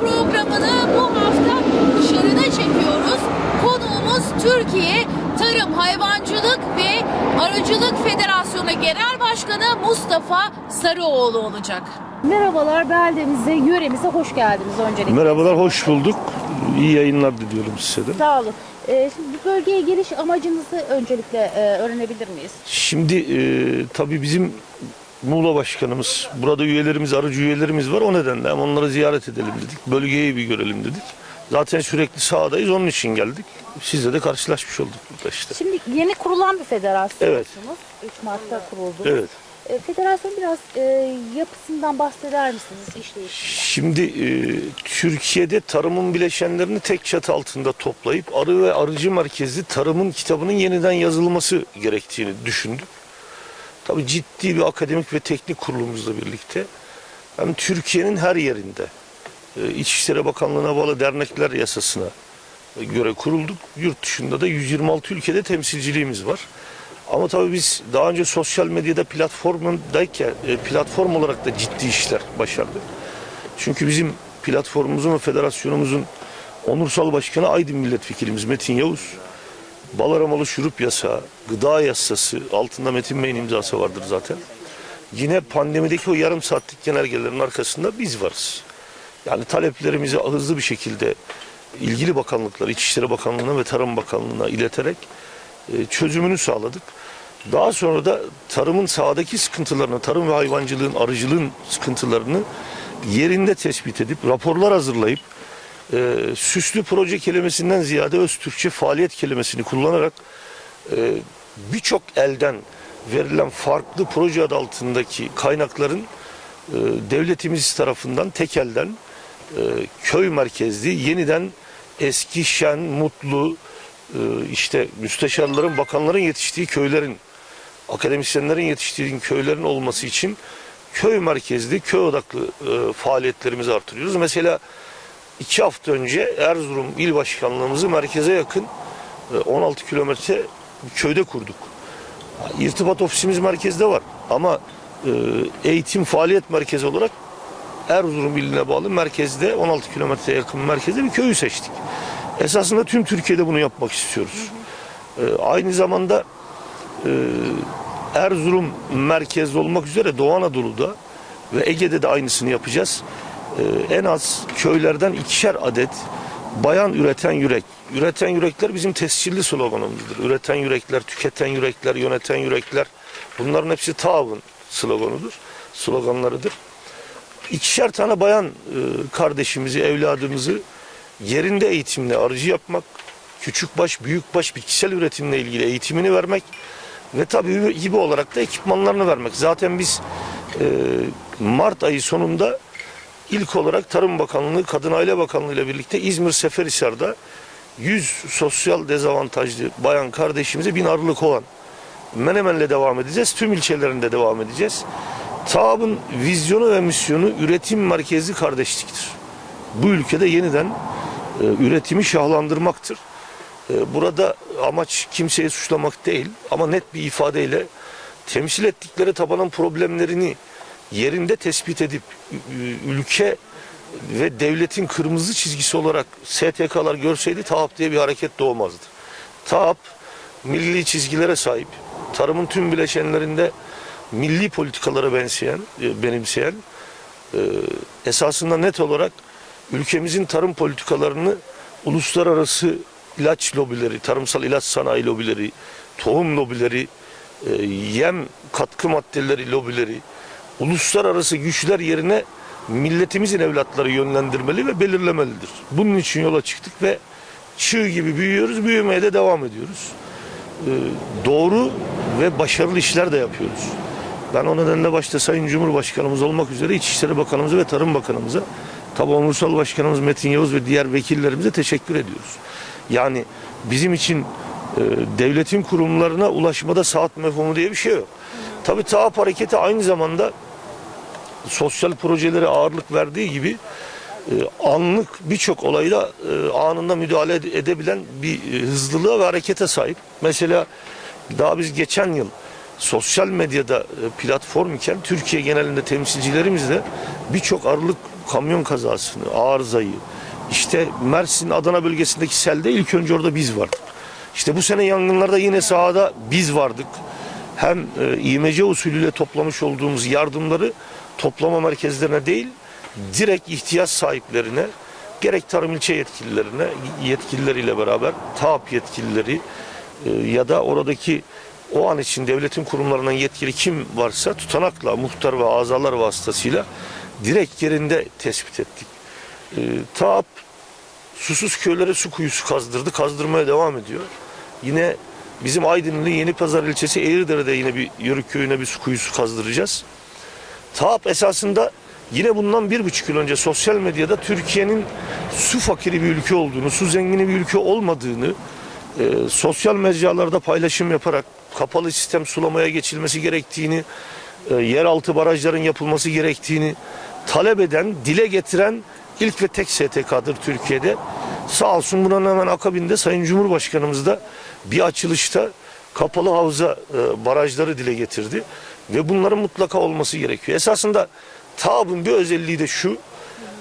programını bu hafta dışarıda çekiyoruz. Konuğumuz Türkiye Tarım Hayvancılık ve Arıcılık Federasyonu Genel Başkanı Mustafa Sarıoğlu olacak. Merhabalar beldemize, yöremize hoş geldiniz öncelikle. Merhabalar, hoş bulduk. İyi yayınlar diliyorum size de. Sağ olun. Ee, şimdi bu bölgeye geliş amacınızı öncelikle e, öğrenebilir miyiz? Şimdi e, tabii bizim Muğla Başkanımız, burada üyelerimiz, arıcı üyelerimiz var. O nedenle hem onları ziyaret edelim dedik. Bölgeyi bir görelim dedik. Zaten sürekli sahadayız, onun için geldik. Sizle de karşılaşmış olduk burada işte. Şimdi yeni kurulan bir federasyonsunuz. Evet. 3 Mart'ta kuruldu. Evet. E, Federasyon biraz e, yapısından bahseder misiniz işleyişinden? Şimdi e, Türkiye'de tarımın bileşenlerini tek çatı altında toplayıp arı ve arıcı merkezli tarımın kitabının yeniden yazılması gerektiğini düşündük. Tabii ciddi bir akademik ve teknik kurulumuzla birlikte hem Türkiye'nin her yerinde e, İçişleri Bakanlığı'na bağlı dernekler yasasına göre kurulduk. Yurt dışında da 126 ülkede temsilciliğimiz var. Ama tabii biz daha önce sosyal medyada platformundayken e, platform olarak da ciddi işler başardık. Çünkü bizim platformumuzun ve federasyonumuzun onursal başkanı Aydın milletvekilimiz Metin Yavuz. Bal aramalı şurup yasağı, gıda yasası, altında Metin Bey'in imzası vardır zaten. Yine pandemideki o yarım saatlik genelgelerin arkasında biz varız. Yani taleplerimizi hızlı bir şekilde ilgili bakanlıklar, İçişleri Bakanlığı'na ve Tarım Bakanlığı'na ileterek e, çözümünü sağladık. Daha sonra da tarımın sahadaki sıkıntılarını, tarım ve hayvancılığın, arıcılığın sıkıntılarını yerinde tespit edip raporlar hazırlayıp e, süslü proje kelimesinden ziyade öz Türkçe faaliyet kelimesini kullanarak e, birçok elden verilen farklı proje adı altındaki kaynakların e, devletimiz tarafından tek elden e, köy merkezli yeniden eski şen, mutlu e, işte müsteşarların, bakanların yetiştiği köylerin akademisyenlerin yetiştiği köylerin olması için köy merkezli, köy odaklı e, faaliyetlerimizi artırıyoruz. Mesela iki hafta önce Erzurum İl Başkanlığımızı merkeze yakın e, 16 kilometre bir köyde kurduk. İrtibat ofisimiz merkezde var ama e, eğitim faaliyet merkezi olarak Erzurum iline bağlı merkezde 16 kilometre yakın merkezde bir köyü seçtik. Esasında tüm Türkiye'de bunu yapmak istiyoruz. E, aynı zamanda e, Erzurum merkezli olmak üzere Doğu Anadolu'da ve Ege'de de aynısını yapacağız. E, en az köylerden ikişer adet bayan üreten yürek. Üreten yürekler bizim tescilli sloganımızdır. Üreten yürekler, tüketen yürekler, yöneten yürekler. Bunların hepsi TAV'ın sloganıdır, sloganlarıdır. İkişer tane bayan e, kardeşimizi, evladımızı yerinde eğitimle arıcı yapmak, küçükbaş, büyükbaş bitkisel üretimle ilgili eğitimini vermek ve tabii gibi olarak da ekipmanlarını vermek. Zaten biz e, Mart ayı sonunda ilk olarak Tarım Bakanlığı, Kadın Aile Bakanlığı ile birlikte İzmir Seferihisar'da 100 sosyal dezavantajlı bayan kardeşimize bin arılık olan Menemen'le devam edeceğiz. Tüm ilçelerinde devam edeceğiz. TAB'ın vizyonu ve misyonu üretim merkezli kardeşliktir. Bu ülkede yeniden e, üretimi şahlandırmaktır. E, burada amaç kimseyi suçlamak değil ama net bir ifadeyle temsil ettikleri tabanın problemlerini yerinde tespit edip ülke ve devletin kırmızı çizgisi olarak STK'lar görseydi TAAP diye bir hareket doğmazdı. TAAP milli çizgilere sahip, tarımın tüm bileşenlerinde milli politikalara benzeyen, e, benimseyen, e, esasında net olarak ülkemizin tarım politikalarını uluslararası ilaç lobileri, tarımsal ilaç sanayi lobileri, tohum lobileri, e, yem katkı maddeleri lobileri, uluslararası güçler yerine milletimizin evlatları yönlendirmeli ve belirlemelidir. Bunun için yola çıktık ve çığ gibi büyüyoruz, büyümeye de devam ediyoruz. E, doğru ve başarılı işler de yapıyoruz. Ben o nedenle başta Sayın Cumhurbaşkanımız olmak üzere İçişleri Bakanımıza ve Tarım Bakanımıza tabi Onursal Başkanımız Metin Yavuz ve diğer vekillerimize teşekkür ediyoruz. Yani bizim için e, devletin kurumlarına ulaşmada saat mefhumu diye bir şey yok. Tabi TAAP hareketi aynı zamanda sosyal projelere ağırlık verdiği gibi e, anlık birçok olayda e, anında müdahale ede- edebilen bir e, hızlılığa ve harekete sahip. Mesela daha biz geçen yıl sosyal medyada platform iken Türkiye genelinde temsilcilerimizle birçok arılık kamyon kazasını, arızayı, işte Mersin, Adana bölgesindeki selde ilk önce orada biz vardık. İşte bu sene yangınlarda yine sahada biz vardık. Hem e, İMC usulüyle toplamış olduğumuz yardımları toplama merkezlerine değil, direkt ihtiyaç sahiplerine, gerek tarım ilçe yetkililerine, yetkilileriyle beraber TAP yetkilileri e, ya da oradaki o an için devletin kurumlarından yetkili kim varsa tutanakla, muhtar ve azalar vasıtasıyla direkt yerinde tespit ettik. E, TAP susuz köylere su kuyusu kazdırdı, kazdırmaya devam ediyor. Yine bizim Aydın'ın Yeni Pazar ilçesi Eğirdere'de yine bir Yörük köyüne bir su kuyusu kazdıracağız. TAP esasında yine bundan bir buçuk yıl önce sosyal medyada Türkiye'nin su fakiri bir ülke olduğunu, su zengini bir ülke olmadığını e, sosyal mecralarda paylaşım yaparak kapalı sistem sulamaya geçilmesi gerektiğini, e, yeraltı barajların yapılması gerektiğini talep eden, dile getiren ilk ve tek STK'dır Türkiye'de. Sağ olsun bunun hemen akabinde Sayın Cumhurbaşkanımız da bir açılışta kapalı havza e, barajları dile getirdi ve bunların mutlaka olması gerekiyor. Esasında TAB'ın bir özelliği de şu,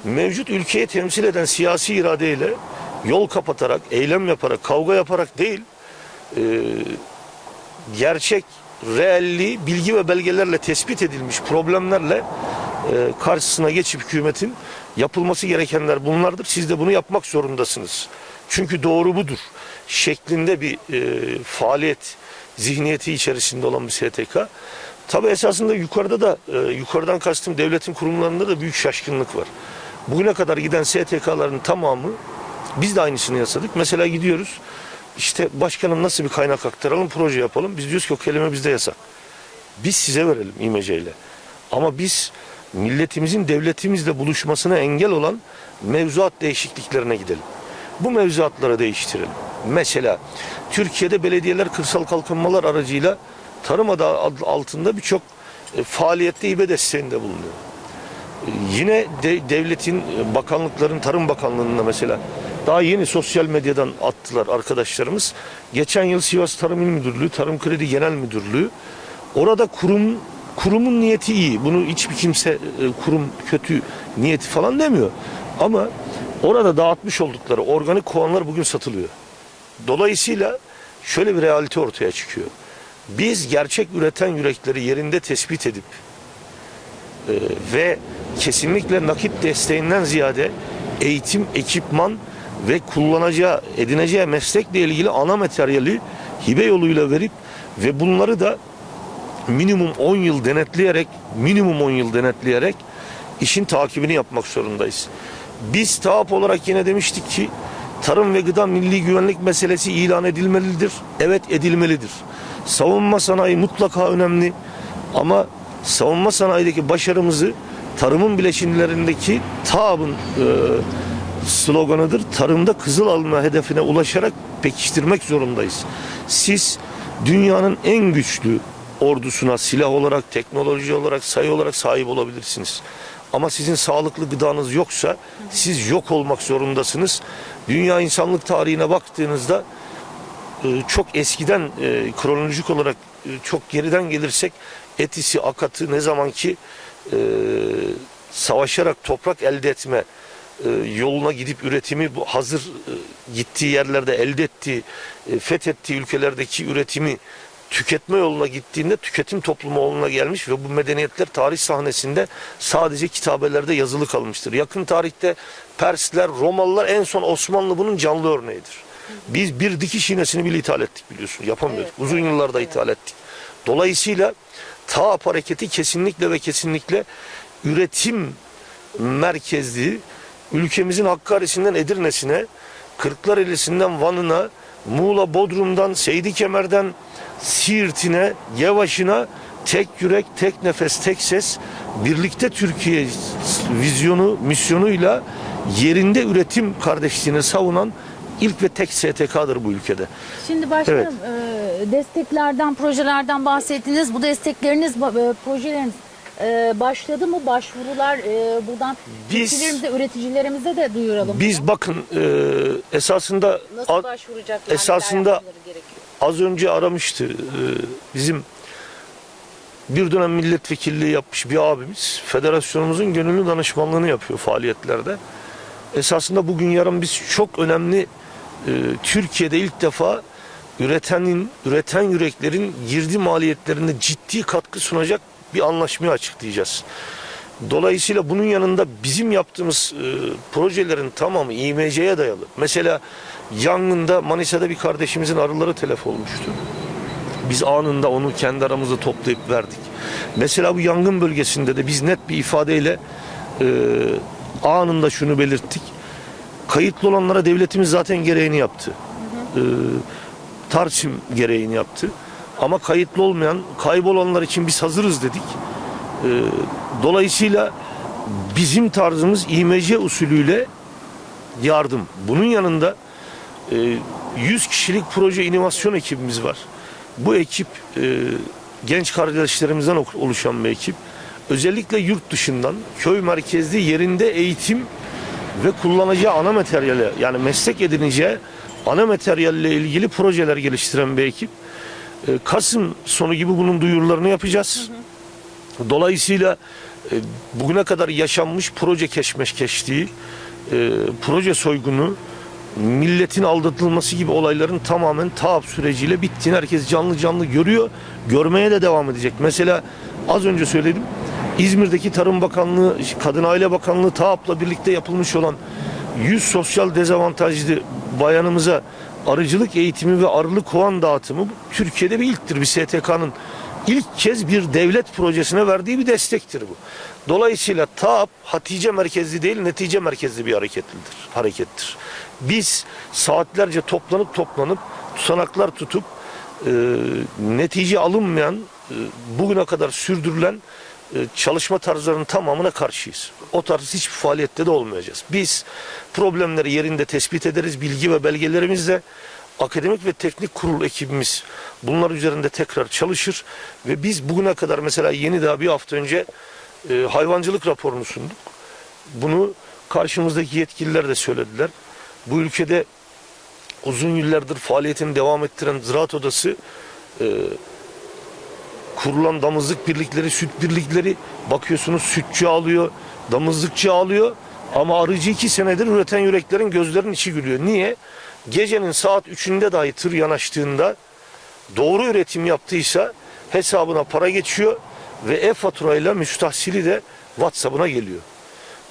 mevcut ülkeyi temsil eden siyasi iradeyle yol kapatarak, eylem yaparak, kavga yaparak değil, e, gerçek, reelliği, bilgi ve belgelerle tespit edilmiş problemlerle e, karşısına geçip hükümetin yapılması gerekenler bunlardır. Siz de bunu yapmak zorundasınız. Çünkü doğru budur. Şeklinde bir e, faaliyet zihniyeti içerisinde olan bir STK. Tabi esasında yukarıda da e, yukarıdan kastım devletin kurumlarında da büyük şaşkınlık var. Bugüne kadar giden STK'ların tamamı biz de aynısını yasadık. Mesela gidiyoruz işte başkanım nasıl bir kaynak aktaralım proje yapalım. Biz diyoruz ki o kelime bizde yasak. Biz size verelim İMC ile. Ama biz milletimizin devletimizle buluşmasına engel olan mevzuat değişikliklerine gidelim. Bu mevzuatları değiştirelim. Mesela Türkiye'de belediyeler kırsal kalkınmalar aracıyla tarım adı altında birçok e, faaliyette hibe desteğinde bulunuyor. E, Yine de, devletin e, bakanlıkların Tarım Bakanlığı'nda mesela daha yeni sosyal medyadan attılar arkadaşlarımız. Geçen yıl Sivas Tarım İl Müdürlüğü, Tarım Kredi Genel Müdürlüğü orada kurum kurumun niyeti iyi. Bunu hiçbir kimse kurum kötü niyeti falan demiyor. Ama orada dağıtmış oldukları organik kovanlar bugün satılıyor. Dolayısıyla şöyle bir realite ortaya çıkıyor. Biz gerçek üreten yürekleri yerinde tespit edip e, ve kesinlikle nakit desteğinden ziyade eğitim, ekipman ve kullanacağı, edineceği meslekle ilgili ana materyali hibe yoluyla verip ve bunları da minimum 10 yıl denetleyerek, minimum 10 yıl denetleyerek işin takibini yapmak zorundayız. Biz TAP olarak yine demiştik ki tarım ve gıda milli güvenlik meselesi ilan edilmelidir. Evet edilmelidir. Savunma sanayi mutlaka önemli ama savunma sanayideki başarımızı tarımın bileşimlerindeki TAB'ın e, sloganıdır. Tarımda kızıl alma hedefine ulaşarak pekiştirmek zorundayız. Siz dünyanın en güçlü ordusuna silah olarak, teknoloji olarak, sayı olarak sahip olabilirsiniz. Ama sizin sağlıklı gıdanız yoksa siz yok olmak zorundasınız. Dünya insanlık tarihine baktığınızda e, çok eskiden e, kronolojik olarak e, çok geriden gelirsek etisi, akatı ne zaman ki savaşarak toprak elde etme yoluna gidip üretimi hazır gittiği yerlerde elde ettiği, fethettiği ülkelerdeki üretimi tüketme yoluna gittiğinde tüketim toplumu yoluna gelmiş ve bu medeniyetler tarih sahnesinde sadece kitabelerde yazılı kalmıştır. Yakın tarihte Persler, Romalılar en son Osmanlı bunun canlı örneğidir. Biz bir dikiş iğnesini bile ithal ettik biliyorsun. Yapamıyorduk. Evet, Uzun yıllarda ithal ettik. Dolayısıyla TAP hareketi kesinlikle ve kesinlikle üretim merkezli ülkemizin Hakkari'sinden Edirne'sine, Kırklareli'sinden Van'ına, Muğla Bodrum'dan, Seydi Kemer'den Siirt'ine, Yavaş'ına tek yürek, tek nefes, tek ses birlikte Türkiye vizyonu, misyonuyla yerinde üretim kardeşliğini savunan ilk ve tek STK'dır bu ülkede. Şimdi başkanım e, desteklerden, projelerden bahsettiniz. Bu destekleriniz, e, projeleriniz e, başladı mı? Başvurular e, buradan Biz- çiftçilerimize, üreticilerimize de duyuralım. Biz bakın e, esasında Nasıl a- başvuracaklar? esasında- neler yapmaları gerekiyor? az önce aramıştı e, bizim Bir dönem milletvekilliği yapmış bir abimiz federasyonumuzun gönüllü danışmanlığını yapıyor faaliyetlerde. Esasında bugün yarın biz çok önemli e, Türkiye'de ilk defa üretenin, üreten yüreklerin girdi maliyetlerinde ciddi katkı sunacak bir anlaşmayı açıklayacağız. Dolayısıyla bunun yanında bizim yaptığımız e, projelerin tamamı İMC'ye dayalı. Mesela yangında Manisa'da bir kardeşimizin arıları telef olmuştu. Biz anında onu kendi aramızda toplayıp verdik. Mesela bu yangın bölgesinde de biz net bir ifadeyle e, anında şunu belirttik. Kayıtlı olanlara devletimiz zaten gereğini yaptı. E, Tarsim gereğini yaptı. Ama kayıtlı olmayan, kaybolanlar için biz hazırız dedik. E, dolayısıyla bizim tarzımız İMC usulüyle yardım. Bunun yanında e, 100 kişilik proje inovasyon ekibimiz var. Bu ekip e, genç kardeşlerimizden oluşan bir ekip. Özellikle yurt dışından köy merkezli yerinde eğitim ve kullanacağı ana materyale yani meslek edineceği ana materyalle ilgili projeler geliştiren bir ekip. E, Kasım sonu gibi bunun duyurularını yapacağız. Dolayısıyla e, bugüne kadar yaşanmış proje keşmeşkeşliği, e, proje soygunu, milletin aldatılması gibi olayların tamamen taap süreciyle bittiğini herkes canlı canlı görüyor. Görmeye de devam edecek. Mesela az önce söyledim. İzmir'deki Tarım Bakanlığı, Kadın Aile Bakanlığı TAAP'la birlikte yapılmış olan 100 sosyal dezavantajlı bayanımıza arıcılık eğitimi ve arılı kovan dağıtımı Türkiye'de bir ilktir. Bir STK'nın ilk kez bir devlet projesine verdiği bir destektir bu. Dolayısıyla TAAP Hatice merkezli değil netice merkezli bir hareketlidir, harekettir. Biz saatlerce toplanıp toplanıp tutanaklar tutup e, netice alınmayan e, bugüne kadar sürdürülen çalışma tarzlarının tamamına karşıyız. O tarz hiçbir faaliyette de olmayacağız. Biz problemleri yerinde tespit ederiz. Bilgi ve belgelerimizle akademik ve teknik kurul ekibimiz bunlar üzerinde tekrar çalışır ve biz bugüne kadar mesela yeni daha bir hafta önce e, hayvancılık raporunu sunduk. Bunu karşımızdaki yetkililer de söylediler. Bu ülkede uzun yıllardır faaliyetini devam ettiren Ziraat Odası e, kurulan damızlık birlikleri, süt birlikleri bakıyorsunuz sütçü alıyor, damızlıkçı alıyor ama arıcı iki senedir üreten yüreklerin gözlerinin içi gülüyor. Niye? Gecenin saat 3'ünde dahi tır yanaştığında doğru üretim yaptıysa hesabına para geçiyor ve e-faturayla müstahsili de WhatsApp'ına geliyor.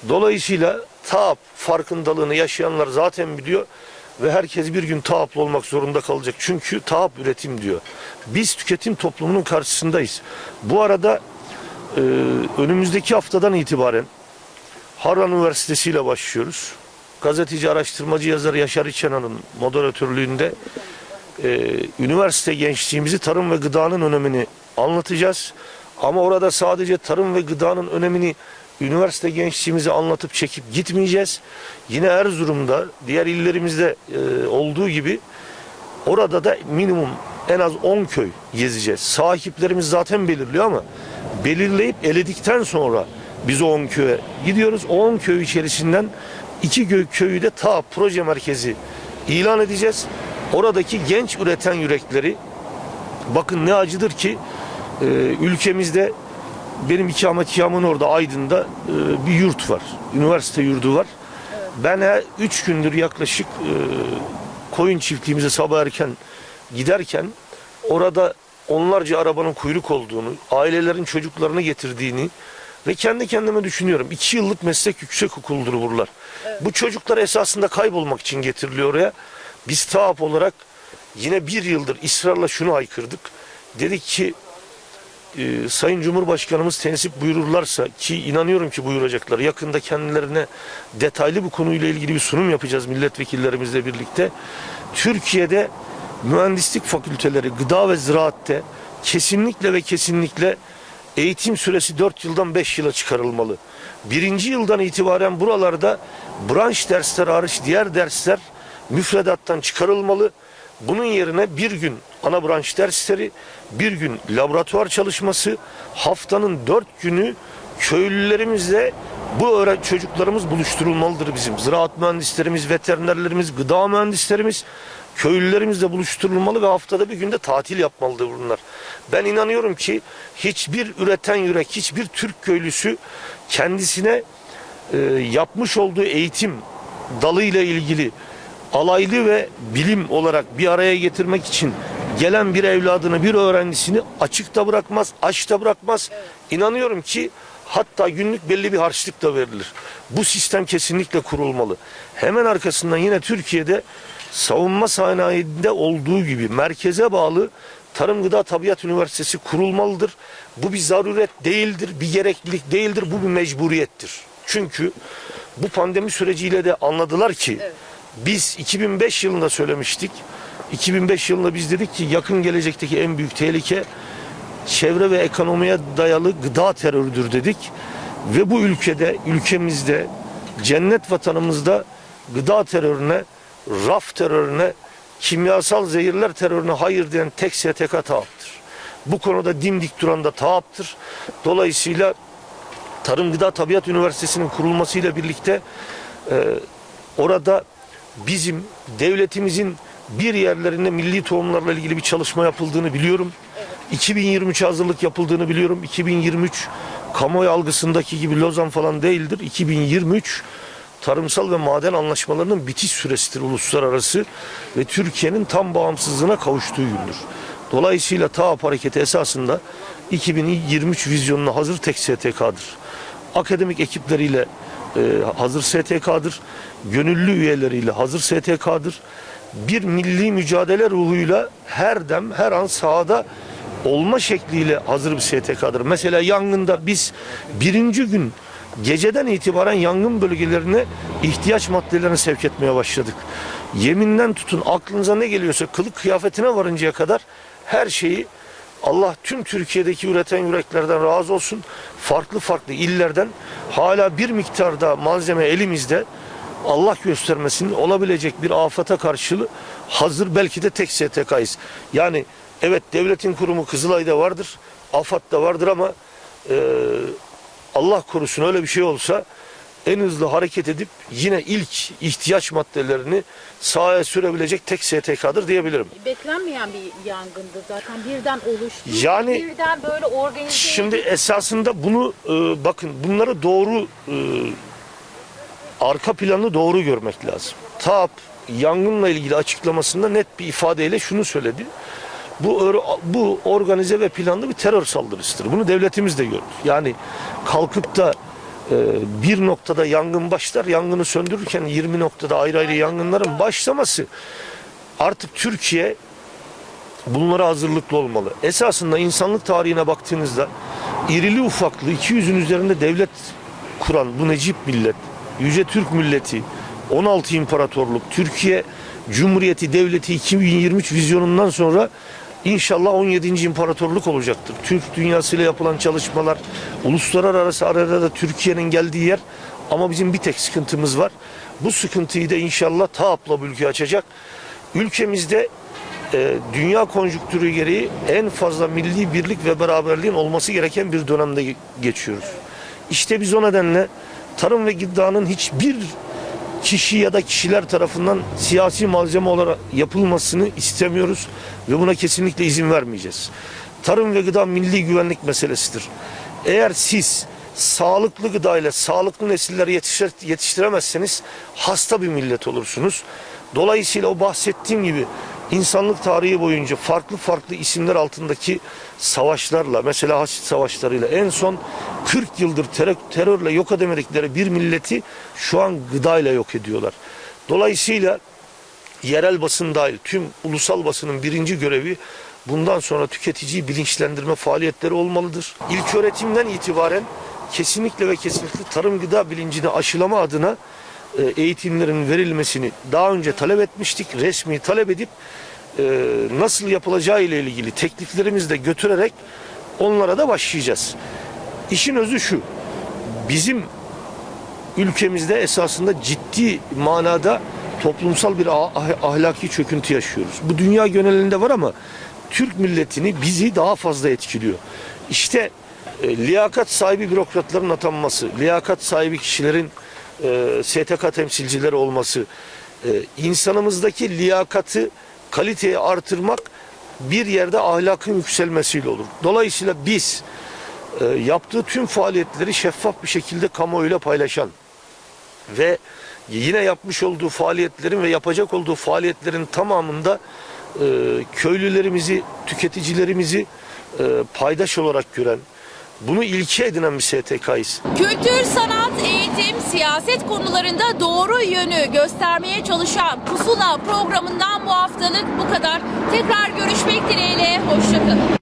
Dolayısıyla TAAP farkındalığını yaşayanlar zaten biliyor ve herkes bir gün TAAP'lı olmak zorunda kalacak. Çünkü TAAP üretim diyor. Biz tüketim toplumunun karşısındayız. Bu arada e, önümüzdeki haftadan itibaren Harran Üniversitesi ile başlıyoruz. Gazeteci, araştırmacı, yazar Yaşar İçenan'ın moderatörlüğünde e, üniversite gençliğimizi tarım ve gıdanın önemini anlatacağız. Ama orada sadece tarım ve gıdanın önemini üniversite gençliğimize anlatıp çekip gitmeyeceğiz. Yine Erzurum'da, diğer illerimizde e, olduğu gibi orada da minimum en az 10 köy gezeceğiz. Sahiplerimiz zaten belirliyor ama belirleyip eledikten sonra biz o 10 köye gidiyoruz. O 10 köy içerisinden iki köy, köyü de ta proje merkezi ilan edeceğiz. Oradaki genç üreten yürekleri bakın ne acıdır ki e, ülkemizde benim ikametgahımın orada Aydın'da e, bir yurt var. Üniversite yurdu var. Ben her üç gündür yaklaşık e, koyun çiftliğimize sabah erken giderken orada onlarca arabanın kuyruk olduğunu, ailelerin çocuklarını getirdiğini ve kendi kendime düşünüyorum. iki yıllık meslek yüksek okuldur buralar. Bu çocuklar esasında kaybolmak için getiriliyor oraya. Biz TAAP olarak yine bir yıldır ısrarla şunu aykırdık. Dedik ki e, Sayın Cumhurbaşkanımız tensip buyururlarsa ki inanıyorum ki buyuracaklar. Yakında kendilerine detaylı bu konuyla ilgili bir sunum yapacağız milletvekillerimizle birlikte. Türkiye'de mühendislik fakülteleri gıda ve ziraatte kesinlikle ve kesinlikle eğitim süresi 4 yıldan 5 yıla çıkarılmalı. Birinci yıldan itibaren buralarda branş dersler hariç diğer dersler müfredattan çıkarılmalı. Bunun yerine bir gün ana branş dersleri, bir gün laboratuvar çalışması, haftanın dört günü köylülerimizle Bu çocuklarımız buluşturulmalıdır bizim. Ziraat mühendislerimiz, veterinerlerimiz, gıda mühendislerimiz, köylülerimiz de buluşturulmalı ve haftada bir günde tatil yapmalıdır bunlar. Ben inanıyorum ki hiçbir üreten yürek, hiçbir Türk köylüsü kendisine e, yapmış olduğu eğitim dalıyla ilgili alaylı ve bilim olarak bir araya getirmek için gelen bir evladını, bir öğrencisini açıkta bırakmaz, açta bırakmaz. İnanıyorum ki hatta günlük belli bir harçlık da verilir. Bu sistem kesinlikle kurulmalı. Hemen arkasından yine Türkiye'de savunma sanayinde olduğu gibi merkeze bağlı Tarım Gıda Tabiat Üniversitesi kurulmalıdır. Bu bir zaruret değildir, bir gereklilik değildir, bu bir mecburiyettir. Çünkü bu pandemi süreciyle de anladılar ki biz 2005 yılında söylemiştik. 2005 yılında biz dedik ki yakın gelecekteki en büyük tehlike çevre ve ekonomiye dayalı gıda terörüdür dedik. Ve bu ülkede, ülkemizde, cennet vatanımızda gıda terörüne, raf terörüne, kimyasal zehirler terörüne hayır diyen tek STK TAAP'tır. Bu konuda dimdik duran da TAAP'tır. Dolayısıyla Tarım Gıda Tabiat Üniversitesi'nin kurulmasıyla birlikte e, orada bizim devletimizin bir yerlerinde milli tohumlarla ilgili bir çalışma yapıldığını biliyorum. 2023 hazırlık yapıldığını biliyorum. 2023 kamuoyu algısındaki gibi Lozan falan değildir. 2023 tarımsal ve maden anlaşmalarının bitiş süresidir uluslararası ve Türkiye'nin tam bağımsızlığına kavuştuğu gündür. Dolayısıyla TAAP hareketi esasında 2023 vizyonuna hazır tek STK'dır. Akademik ekipleriyle e, hazır STK'dır. Gönüllü üyeleriyle hazır STK'dır. Bir milli mücadele ruhuyla her dem her an sahada olma şekliyle hazır bir STK'dır. Mesela yangında biz birinci gün geceden itibaren yangın bölgelerine ihtiyaç maddelerini sevk etmeye başladık. Yeminden tutun aklınıza ne geliyorsa kılık kıyafetine varıncaya kadar her şeyi Allah tüm Türkiye'deki üreten yüreklerden razı olsun. Farklı farklı illerden hala bir miktarda malzeme elimizde Allah göstermesin olabilecek bir afata karşı hazır belki de tek STK'yız. Yani evet devletin kurumu Kızılay'da vardır, AFAD'da vardır ama e, Allah korusun öyle bir şey olsa en hızlı hareket edip yine ilk ihtiyaç maddelerini sahaya sürebilecek tek STK'dır diyebilirim. Beklenmeyen bir yangındı zaten birden oluştu. Yani- birden böyle organize Şimdi esasında bunu e, bakın bunları doğru e, arka planı doğru görmek lazım. TAP yangınla ilgili açıklamasında net bir ifadeyle şunu söyledi. Bu bu organize ve planlı bir terör saldırısıdır. Bunu devletimiz de gördü. Yani kalkıp da e, bir noktada yangın başlar, yangını söndürürken 20 noktada ayrı ayrı yangınların başlaması artık Türkiye bunlara hazırlıklı olmalı. Esasında insanlık tarihine baktığınızda irili ufaklı 200'ün üzerinde devlet kuran bu Necip millet, Yüce Türk milleti, 16 imparatorluk, Türkiye Cumhuriyeti Devleti 2023 vizyonundan sonra inşallah 17. imparatorluk olacaktır. Türk dünyasıyla yapılan çalışmalar, uluslararası arada da Türkiye'nin geldiği yer ama bizim bir tek sıkıntımız var. Bu sıkıntıyı da inşallah TAAP'la bu ülke açacak. Ülkemizde e, dünya konjüktürü gereği en fazla milli birlik ve beraberliğin olması gereken bir dönemde ge- geçiyoruz. İşte biz o nedenle tarım ve gıdanın hiçbir kişi ya da kişiler tarafından siyasi malzeme olarak yapılmasını istemiyoruz ve buna kesinlikle izin vermeyeceğiz. Tarım ve gıda milli güvenlik meselesidir. Eğer siz sağlıklı gıda ile sağlıklı nesilleri yetiştir, yetiştiremezseniz hasta bir millet olursunuz. Dolayısıyla o bahsettiğim gibi insanlık tarihi boyunca farklı farklı isimler altındaki savaşlarla mesela Haçlı savaşlarıyla en son 40 yıldır terör, terörle yok edemedikleri bir milleti şu an gıdayla yok ediyorlar. Dolayısıyla yerel basın dahil tüm ulusal basının birinci görevi bundan sonra tüketiciyi bilinçlendirme faaliyetleri olmalıdır. İlk öğretimden itibaren kesinlikle ve kesinlikle tarım gıda bilincini aşılama adına eğitimlerin verilmesini daha önce talep etmiştik. Resmi talep edip e, nasıl yapılacağı ile ilgili tekliflerimizi de götürerek onlara da başlayacağız. İşin özü şu. Bizim ülkemizde esasında ciddi manada toplumsal bir ah- ahlaki çöküntü yaşıyoruz. Bu dünya genelinde var ama Türk milletini bizi daha fazla etkiliyor. İşte E, liyakat sahibi bürokratların atanması, liyakat sahibi kişilerin e, STK temsilcileri olması, e, insanımızdaki liyakatı, kaliteyi artırmak bir yerde ahlakın yükselmesiyle olur. Dolayısıyla biz e, yaptığı tüm faaliyetleri şeffaf bir şekilde kamuoyuyla paylaşan ve yine yapmış olduğu faaliyetlerin ve yapacak olduğu faaliyetlerin tamamında e, köylülerimizi, tüketicilerimizi e, paydaş olarak gören, bunu ilke edinen bir STK'yız. Kültür, sanat, eğitim, siyaset konularında doğru yönü göstermeye çalışan Pusula programından bu haftalık bu kadar. Tekrar görüşmek dileğiyle, hoşçakalın.